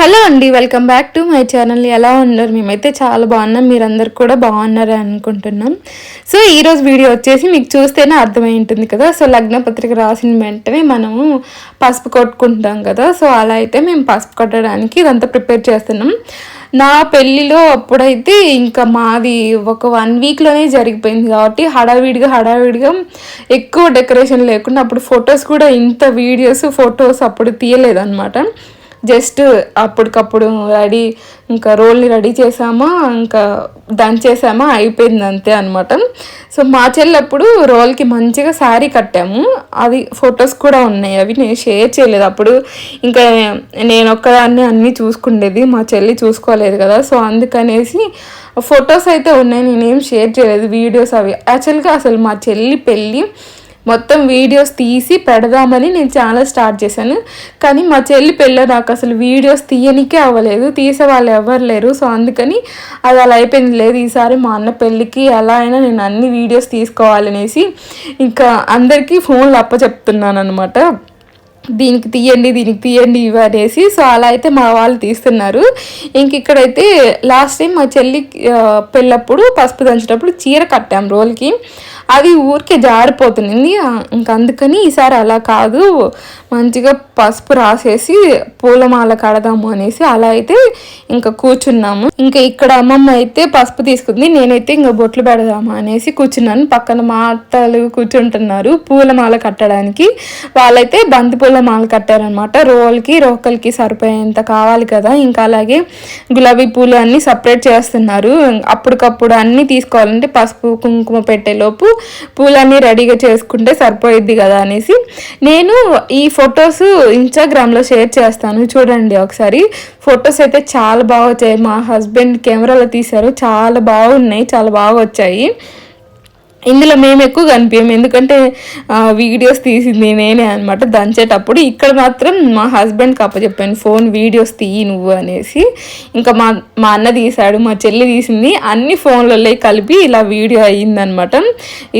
Hello అండి welcome back to my channel. ఎలా ఉన్నారు? మేమైతే చాలా బాగున్నాం. మీరందరు కూడా బాగున్నారు అనుకుంటున్నాం. సో ఈరోజు వీడియో వచ్చేసి మీకు చూస్తేనే అర్థమై ఉంటుంది కదా. సో లగ్న పత్రిక రాసిన వెంటనే మనము పసుపు కొట్టుకుంటాం కదా. సో అలా అయితే మేము పసుపు కొట్టడానికి ఇదంతా ప్రిపేర్ చేస్తున్నాం. నా పెళ్ళిలో అప్పుడైతే ఇంకా మాది ఒక వన్ వీక్లోనే జరిగిపోయింది కాబట్టి హడావిడిగా హడావిడిగా ఎక్కువ డెకరేషన్ లేకుండా అప్పుడు ఫొటోస్ కూడా ఇంత వీడియోస్ ఫొటోస్ అప్పుడు తీయలేదన్నమాట. జస్ట్ అప్పటికప్పుడు రెడీ ఇంకా రోల్ని రెడీ చేసామా ఇంకా దంచేసామా అయిపోయింది అంతే అనమాట సో మా చెల్లప్పుడు రోల్కి మంచిగా శారీ కట్టాము. అది ఫొటోస్ కూడా ఉన్నాయి. అవి నేను షేర్ చేయలేదు. అప్పుడు ఇంకా నేను ఒక్కదాన్ని అన్నీ చూసుకుండేది. మా చెల్లి చూసుకోలేదు కదా. సో అందుకనేసి ఫొటోస్ అయితే ఉన్నాయి. నేనేం షేర్ చేయలేదు. వీడియోస్ అవి. యాక్చువల్గా అసలు మా చెల్లి పెళ్ళి మొత్తం వీడియోస్ తీసి పెడదామని నేను ఛానల్ స్టార్ట్ చేశాను. కానీ మా చెల్లి పెళ్ళి నాకు అసలు వీడియోస్ తీయనికే అవ్వలేదు. తీసే వాళ్ళు ఎవరు లేరు. సో అందుకని అది అలా అయిపోయింది. లేదు ఈసారి మా అన్న పెళ్ళికి ఎలా అయినా నేను అన్ని వీడియోస్ తీసుకోవాలనేసి ఇంకా అందరికీ ఫోన్లు అప్ప చెప్తున్నాను అనమాట దీనికి తీయండి దీనికి తీయండి ఇవి అనేసి సో అలా అయితే మా వాళ్ళు తీస్తున్నారు. ఇంక ఇక్కడైతే లాస్ట్ టైం మా చెల్లి పెళ్ళప్పుడు పసుపు దంచేటప్పుడు చీర కట్టాం రోల్కి. అది ఊరికే జారిపోతుంది. ఇంక అందుకని ఈసారి అలా కాదు. మంచిగా పసుపు రాసేసి పూలమాల కడదాము అనేసి అలా అయితే ఇంకా కూర్చున్నాము. ఇంకా ఇక్కడ అమ్మమ్మ అయితే పసుపు తీసుకుంది నేనైతే ఇంకా బొట్లు పెడదాము అనేసి కూర్చున్నాను. పక్కన మా అత్తలు కూర్చుంటున్నారు పూలమాల కట్టడానికి. వాళ్ళైతే బంతి పూల మాల కట్టారనమాట రోల్కి రోకల్కి సరిపోయేంత కావాలి కదా. ఇంకా అలాగే గులాబీ పూలు అన్నీ సపరేట్ చేస్తున్నారు. అప్పటికప్పుడు అన్నీ తీసుకోవాలంటే పసుపు కుంకుమ పెట్టేలోపు పూలన్నీ రెడీగా చేసుకుంటే సరిపోయిద్ది కదా అనేసి. నేను ఈ ఫొటోస్ ఇన్స్టాగ్రామ్లో షేర్ చేస్తాను. చూడండి ఒకసారి. ఫొటోస్ అయితే చాలా బాగా వచ్చాయి. మా హస్బెండ్ కెమెరాలో తీశారు. చాలా బాగున్నాయి. చాలా బాగా వచ్చాయి. ఇందులో మేము ఎక్కువ కనిపించాము. ఎందుకంటే వీడియోస్ తీసింది నేనే అనమాట దంచేటప్పుడు. ఇక్కడ మాత్రం మా హస్బెండ్కి అప్పచెప్పాను ఫోన్ వీడియోస్ తీయి నువ్వు అనేసి. ఇంకా మా మా అన్న తీశాడు మా చెల్లి తీసింది. అన్ని ఫోన్లలో కలిపి ఇలా వీడియో అయ్యిందనమాట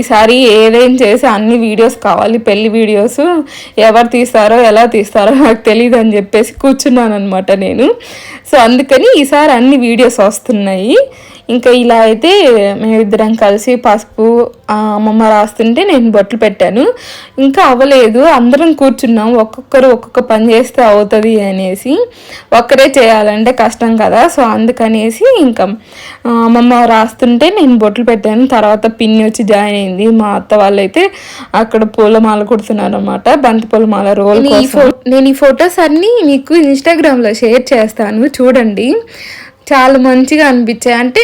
ఈసారి ఏదైనా చేసి అన్ని వీడియోస్ కావాలి పెళ్ళి వీడియోస్ ఎవరు తీస్తారో ఎలా తీస్తారో నాకు తెలియదు అని చెప్పేసి కూర్చున్నాను అనమాట నేను. సో అందుకని ఈసారి అన్ని వీడియోస్ వస్తున్నాయి. ఇంకా ఇలా అయితే మేమిద్దరం కలిసి పసుపు అమ్మమ్మ రాస్తుంటే నేను బొట్లు పెట్టాను. ఇంకా అవ్వలేదు అందరం కూర్చున్నాం ఒక్కొక్కరు ఒక్కొక్క పని చేస్తే అవుతుంది అనేసి. ఒక్కరే చేయాలంటే కష్టం కదా సో అందుకనేసి ఇంకా అమ్మమ్మ రాస్తుంటే నేను బొట్లు పెట్టాను. తర్వాత పిన్ని వచ్చి జాయిన్ అయింది. మా అత్త వాళ్ళైతే అక్కడ పూలమాల కుడుతున్నారు అనమాట బంతి పూలమాల రోల్ నేను ఈ ఫొటోస్ అన్నీ మీకు ఇన్స్టాగ్రామ్లో షేర్ చేస్తాను చూడండి. చాలా మంచిగా అనిపించాయి. అంటే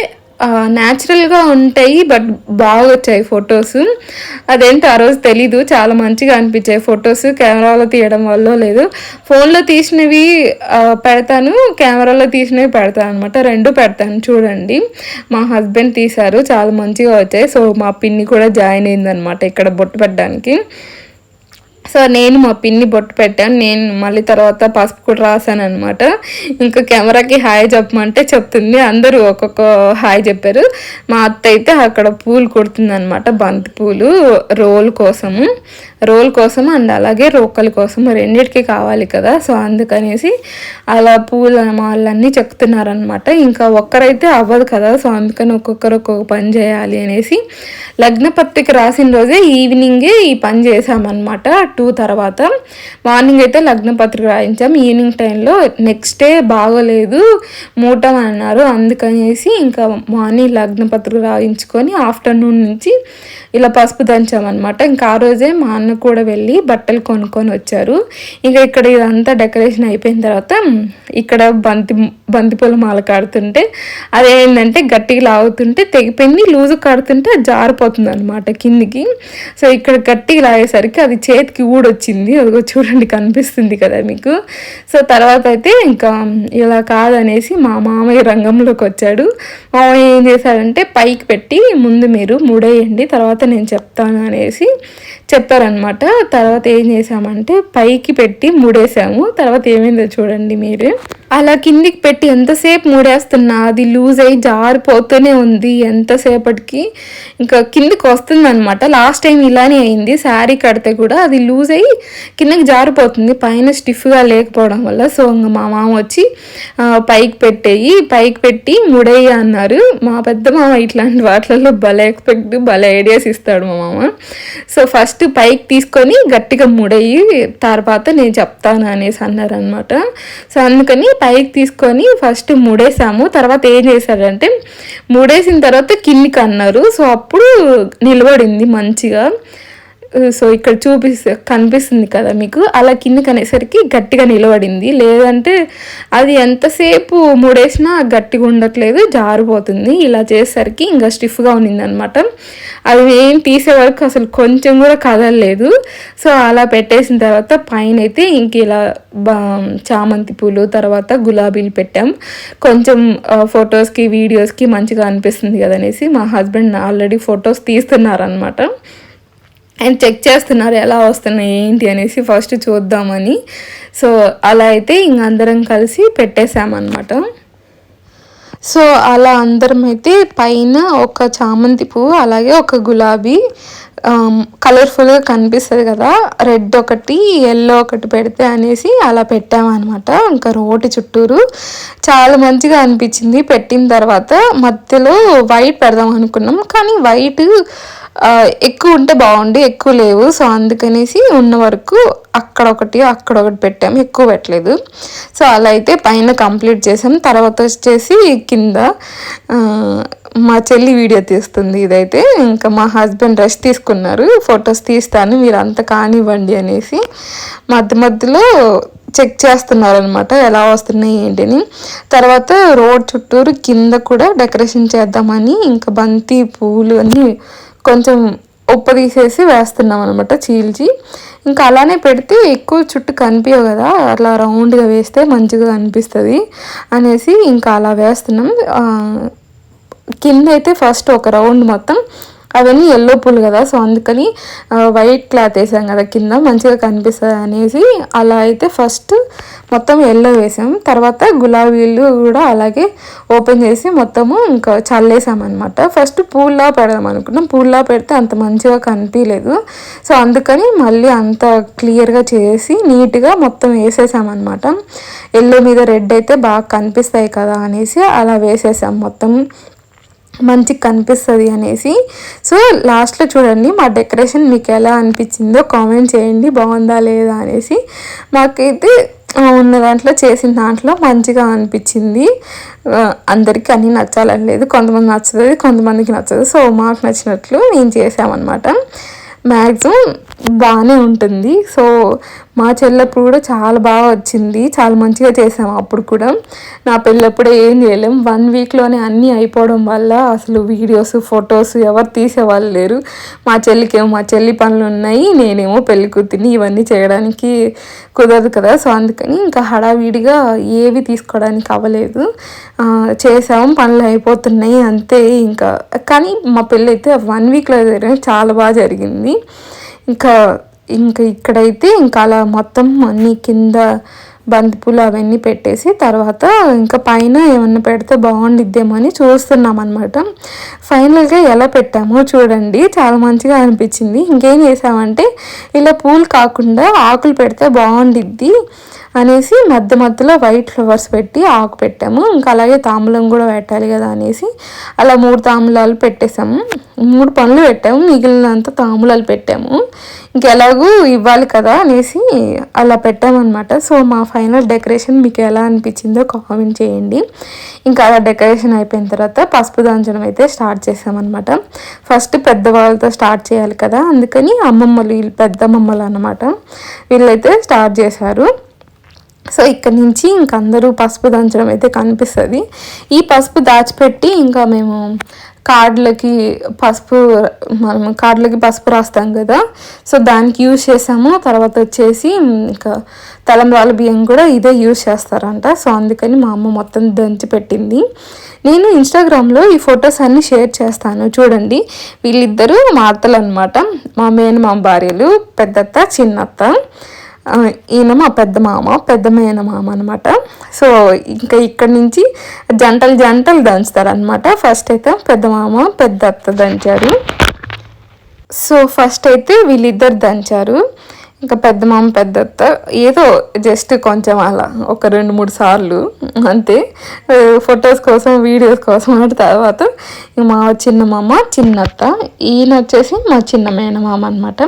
న్యాచురల్గా ఉంటాయి బట్ బాగా వచ్చాయి ఫొటోస్ అదేంటో ఆ రోజు తెలీదు. చాలా మంచిగా అనిపించాయి ఫొటోస్ కెమెరాలో తీయడం వల్ల లేదు. ఫోన్లో తీసినవి పెడతాను. కెమెరాలో తీసినవి పెడతాను అనమాట రెండు పెడతాను. చూడండి. మా హస్బెండ్ తీశారు. చాలా మంచిగా వచ్చాయి. సో మా పిన్ని కూడా జాయిన్ అయిందనమాట ఇక్కడ బొట్టు పెట్టడానికి. సో నేను మా పిన్ని బొట్టు పెట్టాను. నేను మళ్ళీ తర్వాత పసుపు కూడా రాశాను అనమాట ఇంకా కెమెరాకి హాయ్ చెప్పమంటే చెప్తుంది. అందరూ ఒక్కొక్క హాయ్ చెప్పారు. మా అత్త అయితే అక్కడ పూలు కుడుతుంది అనమాట బంతి పూలు రోల్ కోసము. రోల్ కోసం అండ్ అలాగే రోకల కోసం రెండింటికి కావాలి కదా. సో అందుకనేసి అలా పూల మాలన్నీ చెప్తున్నారనమాట ఇంకా ఒక్కరైతే అవ్వదు కదా. సో అందుకని ఒక్కొక్కరు ఒక్కొక్క పని చేయాలి అనేసి లగ్న పత్రిక రాసిన రోజే ఈవినింగే ఈ పని చేసామన్నమాట టూ తర్వాత మార్నింగ్ అయితే లగ్న పత్రిక రాయించాం. ఈవినింగ్ టైంలో నెక్స్ట్ డే బాగోలేదు మూటం అన్నారు. అందుకనేసి ఇంకా మార్నింగ్ లగ్న పత్రిక రాయించుకొని ఆఫ్టర్నూన్ నుంచి ఇలా పసుపు దంచామన్నమాట. ఇంకా ఆ రోజే మా అన్న కూడా వెళ్ళి బట్టలు కొనుక్కొని వచ్చారు. ఇంకా ఇక్కడ ఇదంతా డెకరేషన్ అయిపోయిన తర్వాత ఇక్కడ బంతి బంతిపూల మాల కడుతుంటే అదేంటంటే గట్టిగా లాగుతుంటే తెగిపోయింది లూజు కడుతుంటే జారిపోతుంది అనమాట కిందికి. సో ఇక్కడ గట్టిగా లాగేసరికి అది చేతికి కూడా వచ్చింది అదిగో చూడండి కనిపిస్తుంది కదా మీకు. సో తర్వాత అయితే ఇంకా ఇలా కాదనేసి మా మామయ్య రంగంలోకి వచ్చాడు. మామయ్య ఏం చేశాడంటే పైకి పెట్టి ముందు మీరు ముడేయండి తర్వాత నేను చెప్తాను అనేసి చెప్పారనమాట తర్వాత ఏం చేసామంటే పైకి పెట్టి ముడేసాము తర్వాత ఏమైందో చూడండి మీరు. అలా కిందికి పెట్టి ఎంతసేపు మూడేస్తున్నా అది లూజ్ అయ్యి జారిపోతూనే ఉంది ఎంతసేపటికి. ఇంకా కిందికి వస్తుంది అనమాట లాస్ట్ టైం ఇలానే అయింది. శారీ కడితే కూడా అది లూజ్ అయ్యి కిందకి జారిపోతుంది. పైన స్టిఫ్గా లేకపోవడం వల్ల. సో ఇంకా మా మామ వచ్చి పైకి పెట్టేయి. పైకి పెట్టి ముడేయి అన్నారు. మా పెద్ద మామ ఇట్లాంటి వాటిలలో భలే ఎక్స్పెక్ట్ భలే ఐడియాస్ ఇస్తాడు మా మామ. సో ఫస్ట్ పైకి తీసుకొని గట్టిగా ముడేయి తర్వాత నేను చెప్తాను అనేసి అన్నారనమాట సో అందుకని పైకి తీసుకొని ఫస్ట్ ముడేసాము. తర్వాత ఏం చేశారంటే ముడేసిన తర్వాత కిందికి అన్నారు. సో అప్పుడు నిలబడింది మంచిగా. సో ఇక్కడ చూపిస్తే కనిపిస్తుంది కదా మీకు? అలా కిందకి అనేసరికి గట్టిగా నిలబడింది. లేదంటే అది ఎంతసేపు మూడేసినా గట్టిగా ఉండట్లేదు జారిపోతుంది. ఇలా చేసేసరికి ఇంకా స్టిఫ్గా ఉన్నిందనమాట. అది ఏం తీసే వరకు అసలు కొంచెం కూడా కదలలేదు. సో అలా పెట్టేసిన తర్వాత పైన అయితే ఇంక ఇలా చామంతి పూలు తర్వాత గులాబీలు పెట్టాం. కొంచెం ఫొటోస్కి వీడియోస్కి మంచిగా అనిపిస్తుంది కదనేసి మా హస్బెండ్ ఆల్రెడీ ఫొటోస్ తీస్తున్నారనమాట. అండ్ చెక్ చేస్తున్నారు ఎలా వస్తున్నాయి ఏంటి అనేసి ఫస్ట్ చూద్దామని. సో అలా అయితే ఇంక అందరం కలిసి పెట్టేశామన్నమాట. సో అలా అందరం అయితే పైన ఒక చామంతి పువ్వు అలాగే ఒక గులాబీ కలర్ఫుల్గా కనిపిస్తుంది కదా రెడ్ ఒకటి ఎల్లో ఒకటి పెడితే అనేసి అలా పెట్టామన్నమాట. ఇంకా రోటి చుట్టూరు చాలా మంచిగా అనిపించింది. పెట్టిన తర్వాత మధ్యలో వైట్ పెడదాం అనుకున్నాం. కానీ వైట్ ఎక్కువ ఉంటే బాగుండి ఎక్కువ లేవు. సో అందుకనేసి ఉన్న వరకు అక్కడ ఒకటి అక్కడ ఒకటి పెట్టాము ఎక్కువ పెట్టలేదు. సో అలా అయితే పైన కంప్లీట్ చేసాం. తర్వాత వచ్చేసి కింద మా చెల్లి వీడియో తీస్తుంది ఇదైతే. ఇంకా మా హస్బెండ్ రెస్ట్ తీసుకున్నారు. ఫొటోస్ తీస్తాను మీరు అంత కానివ్వండి అనేసి మధ్య మధ్యలో చెక్ చేస్తున్నారనమాట ఎలా వస్తున్నాయి ఏంటిని. తర్వాత రోడ్ చుట్టూరు కింద కూడా డెకరేషన్ చేద్దామని ఇంకా బంతి పూలు అన్నీ కొంచెం ఉప్పు తీసేసి వేస్తున్నాం అనమాట చీల్చి. ఇంకా అలానే పెడితే ఎక్కువ చుట్టూ కనిపించవు కదా. అట్లా రౌండ్గా వేస్తే మంచిగా అనిపిస్తుంది అనేసి ఇంకా అలా వేస్తున్నాం. కింద అయితే ఫస్ట్ ఒక రౌండ్ మొత్తం అవన్నీ ఎల్లో పూలు కదా సో అందుకని వైట్ క్లాత్ వేసాం కదా కింద మంచిగా కనిపిస్తుంది అనేసి అలా అయితే ఫస్ట్ మొత్తం ఎల్లో వేసాం. తర్వాత గులాబీలు కూడా అలాగే ఓపెన్ చేసి మొత్తము ఇంకా చల్లేసామన్నమాట ఫస్ట్ పూల్లా పెడదాం అనుకున్నాం. పూల్లా పెడితే అంత మంచిగా కనిపించలేదు సో అందుకని మళ్ళీ అంత క్లియర్గా చేసి నీట్గా మొత్తం వేసేసామన్నమాట ఎల్లో మీద రెడ్ అయితే బాగా కనిపిస్తాయి కదా అనేసి అలా వేసేసాం మొత్తం. మంచిగా కనిపిస్తుంది అనేసి. సో లాస్ట్లో చూడండి మా డెకరేషన్ మీకు ఎలా అనిపించిందో కామెంట్ చేయండి బాగుందా లేదా అనేసి. మాకైతే ఉన్న దాంట్లో చేసిన దాంట్లో మంచిగా అనిపించింది. అందరికీ అన్నీ నచ్చాలని లేదు. కొంతమంది నచ్చుతుంది కొంతమందికి నచ్చదు. సో మాకు నచ్చినట్లు నేను చేసామన్నమాట మ్యాక్సిమం బాగానే ఉంటుంది. సో మా చెల్లప్పుడు కూడా చాలా బాగా వచ్చింది. చాలా మంచిగా చేసాము అప్పుడు కూడా. నా పెళ్ళప్పుడు ఏం చేయలేం. వన్ వీక్లోనే అన్నీ అయిపోవడం వల్ల అసలు వీడియోస్ ఫొటోస్ ఎవరు తీసేవాళ్ళు లేరు. మా చెల్లికేమో మా చెల్లి పనులు ఉన్నాయి. నేనేమో పెళ్ళి కూతుర్ని ఇవన్నీ చేయడానికి కుదరదు కదా. సో అందుకని ఇంకా హడావిడిగా ఏవి తీసుకోవడానికి అవ్వలేదు. చేసాము పనులు అయిపోతున్నాయి అంతే ఇంకా. కానీ మా పెళ్ళి అయితే వన్ వీక్లో జరిగింది చాలా బాగా జరిగింది. ఇంకా ఇంకా ఇక్కడైతే ఇంకా అలా మొత్తం అన్ని కింద బంతిపూలు అవన్నీ పెట్టేసి తర్వాత ఇంకా పైన ఏమన్నా పెడితే బాగుండిద్దేమో అని చూస్తున్నాం అనమాట ఫైనల్గా ఎలా పెట్టామో చూడండి. చాలా మంచిగా అనిపించింది. ఇంకేం చేసామంటే ఇలా పూలు కాకుండా ఆకులు పెడితే బాగుండిద్ది. అనేసి మధ్య మధ్యలో వైట్ ఫ్లవర్స్ పెట్టి ఆకు పెట్టాము. ఇంకా అలాగే తాంబూలం కూడా పెట్టాలి కదా అనేసి అలా మూడు తాంబూలాలు పెట్టేసాము మూడు పనులు పెట్టాము. మిగిలినంత తాంబూలాలు పెట్టాము. ఇంకెలాగూ ఇవ్వాలి కదా అనేసి అలా పెట్టామన్నమాట. సో మా ఫైనల్ డెకరేషన్ మీకు ఎలా అనిపించిందో కామెంట్ చేయండి. ఇంకా అలా డెకరేషన్ అయిపోయిన తర్వాత పసుపు దాంచడం అయితే స్టార్ట్ చేసామన్నమాట ఫస్ట్ పెద్దవాళ్ళతో స్టార్ట్ చేయాలి కదా. అందుకని అమ్మమ్మలు వీళ్ళు పెద్దమ్మమ్మలు అనమాట వీళ్ళైతే స్టార్ట్ చేశారు. సో ఇక్కడ నుంచి ఇంక అందరూ పసుపు దంచడం అయితే కనిపిస్తుంది. ఈ పసుపు దాచిపెట్టి ఇంకా మేము కార్డులకి పసుపు మనం కార్డులకి పసుపు రాస్తాం కదా సో దానికి యూజ్ చేసాము. తర్వాత వచ్చేసి ఇంకా తలంబ్రాల బియ్యం కూడా ఇదే యూజ్ చేస్తారంట. సో అందుకని మా అమ్మ మొత్తం దంచి పెట్టింది. నేను ఇన్స్టాగ్రామ్లో ఈ ఫొటోస్ అన్నీ షేర్ చేస్తాను. చూడండి వీళ్ళిద్దరూ మా అత్తలు అనమాట మా మేన మా భార్యలు పెద్దత్త చిన్నత్త. ఈయన మా పెద్ద మామ పెద్ద మేన మామ అనమాట సో ఇంకా ఇక్కడ నుంచి జంటలు జంటలు దంచుతారు అనమాట ఫస్ట్ అయితే పెద్ద మామ పెద్ద అత్త దంచారు. సో ఫస్ట్ అయితే వీళ్ళిద్దరు దంచారు. ఇంకా పెద్ద మామ పెద్ద అత్త ఏదో జస్ట్ కొంచెం అలా ఒక రెండు మూడు సార్లు అంతే. ఫొటోస్ కోసం వీడియోస్ కోసం అంటే తర్వాత మా చిన్న మామ చిన్నత్త ఈయన వచ్చేసి మా చిన్న మేనమామ అనమాట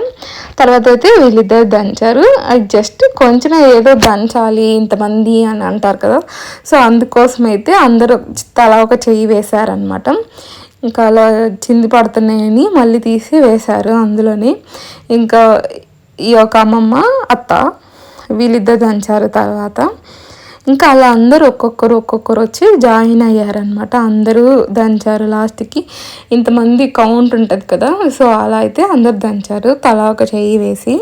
తర్వాత అయితే వీళ్ళిద్దరు దంచారు. అది జస్ట్ కొంచెం ఏదో దంచాలి ఇంతమంది అని అంటారు కదా. సో అందుకోసం అయితే అందరూ తలా ఒక చెయ్యి వేశారనమాట ఇంకా అలా చింది పడుతున్నాయని మళ్ళీ తీసి వేశారు అందులోని. ఇంకా ఈ యొక్క అమ్మమ్మ అత్త వీళ్ళిద్దరు దంచారు తర్వాత. ఇంకా అలా అందరూ ఒక్కొక్కరు ఒక్కొక్కరు వచ్చి జాయిన్ అయ్యారనమాట అందరూ దంచారు లాస్ట్కి. ఇంతమంది కౌంట్ ఉంటుంది కదా సో అలా అయితే అందరు దంచారు. తలా ఒక చెయ్యి వేసి.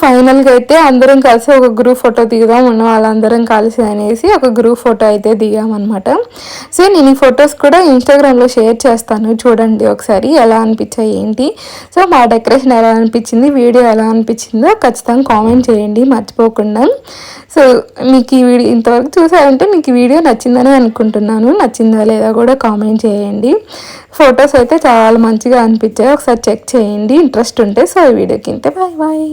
ఫైనల్గా అయితే అందరం కలిసి ఒక గ్రూప్ ఫోటో దిగుదాం ఉన్న వాళ్ళందరం కలిసి అనేసి ఒక గ్రూప్ ఫోటో అయితే దిగామన్నమాట. సో నేను ఈ ఫొటోస్ కూడా ఇన్స్టాగ్రామ్లో షేర్ చేస్తాను చూడండి ఒకసారి ఎలా అనిపించాయి ఏంటి. సో మా డెకరేషన్ ఎలా అనిపించింది వీడియో ఎలా అనిపించిందో ఖచ్చితంగా కామెంట్ చేయండి మర్చిపోకుండా. సో మీకు ఈ వీడియో ఇంతవరకు చూసారంటే మీకు వీడియో నచ్చిందని అనుకుంటున్నాను. నచ్చిందా లేదా కూడా కామెంట్ చేయండి. ఫొటోస్ అయితే చాలా మంచిగా అనిపించాయి. ఒకసారి చెక్ చేయండి. ఇంట్రెస్ట్ ఉంటే సో ఈ వీడియోకి ఇంతే. Bye bye